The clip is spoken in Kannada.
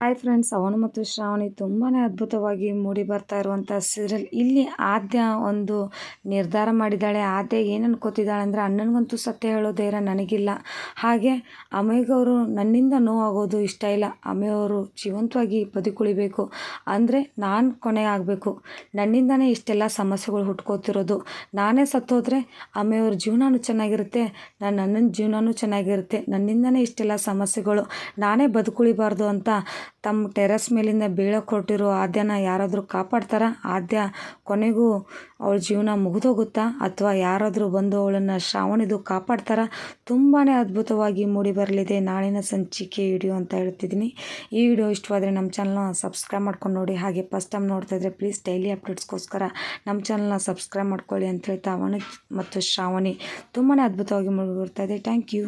ಹಾಯ್ ಫ್ರೆಂಡ್ಸ್ ಅವನು ಮತ್ತು ಶ್ರಾವಣಿ ತುಂಬಾ ಅದ್ಭುತವಾಗಿ ಮೂಡಿ ಬರ್ತಾ ಇರುವಂಥ ಸೀರಿಯಲ್ ಇಲ್ಲಿ ಆದ್ಯ ಒಂದು ನಿರ್ಧಾರ ಮಾಡಿದ್ದಾಳೆ. ಆದ್ಯ ಏನು ಅನ್ಕೋತಿದ್ದಾಳೆ ಅಂದರೆ, ಅಣ್ಣನಿಗಂತೂ ಸತ್ಯ ಹೇಳೋ ಧೈರ್ಯ ನನಗಿಲ್ಲ. ಹಾಗೆ ಅಮೇಗವರು ನನ್ನಿಂದ ನೋವಾಗೋದು ಇಷ್ಟ ಇಲ್ಲ. ಅಮೆಯವರು ಜೀವಂತವಾಗಿ ಬದುಕುಳಿಬೇಕು. ಅಂದರೆ ನಾನು ಕೊನೆ ಆಗಬೇಕು. ನನ್ನಿಂದನೇ ಇಷ್ಟೆಲ್ಲ ಸಮಸ್ಯೆಗಳು ಹುಟ್ಕೋತಿರೋದು. ನಾನೇ ಸತ್ತೋದ್ರೆ ಅಮೆಯವ್ರ ಜೀವನವೂ ಚೆನ್ನಾಗಿರುತ್ತೆ. ನನ್ನ ಅಣ್ಣನ ಜೀವನವೂ ಚೆನ್ನಾಗಿರುತ್ತೆ. ನನ್ನಿಂದನೇ ಇಷ್ಟೆಲ್ಲ ಸಮಸ್ಯೆಗಳು. ನಾನೇ ಬದುಕುಳಿಬಾರ್ದು ಅಂತ ತಮ್ಮ ಟೆರಸ್ ಮೇಲಿಂದ ಬೀಳಕ್ಕೆ ಹೊರಟಿರೋ ಆದ್ಯನ ಯಾರಾದರೂ ಕಾಪಾಡ್ತಾರ? ಆದ್ಯ ಕೊನೆಗೂ ಅವಳ ಜೀವನ ಮುಗಿದೋಗುತ್ತಾ? ಅಥವಾ ಯಾರಾದರೂ ಬಂದು ಅವಳನ್ನು ಶ್ರಾವಣಿದು ಕಾಪಾಡ್ತಾರ? ತುಂಬಾ ಅದ್ಭುತವಾಗಿ ಮೂಡಿ ಬರಲಿದೆ ನಾಳಿನ ಸಂಚಿಕೆ ವಿಡಿಯೋ ಅಂತ ಹೇಳ್ತಿದ್ದೀನಿ. ಈ ವಿಡಿಯೋ ಇಷ್ಟವಾದರೆ ನಮ್ಮ ಚಾನಲ್ನ ಸಬ್ಸ್ಕ್ರೈಬ್ ಮಾಡ್ಕೊಂಡು ನೋಡಿ. ಹಾಗೆ ಫಸ್ಟ್ ಟೈಮ್ ನೋಡ್ತಾ ಇದ್ರೆ ಪ್ಲೀಸ್ ಡೈಲಿ ಅಪ್ಡೇಟ್ಸ್ಗೋಸ್ಕರ ನಮ್ಮ ಚಾನಲ್ನ ಸಬ್ಸ್ಕ್ರೈಬ್ ಮಾಡ್ಕೊಳ್ಳಿ ಅಂತ ಹೇಳ್ತಾ ಅವನು ಮತ್ತು ಶ್ರಾವಣಿ. ತುಂಬಾ ಅದ್ಭುತವಾಗಿ ಮೂಡಿ ಬರ್ತಾ ಇದೆ. Thank you.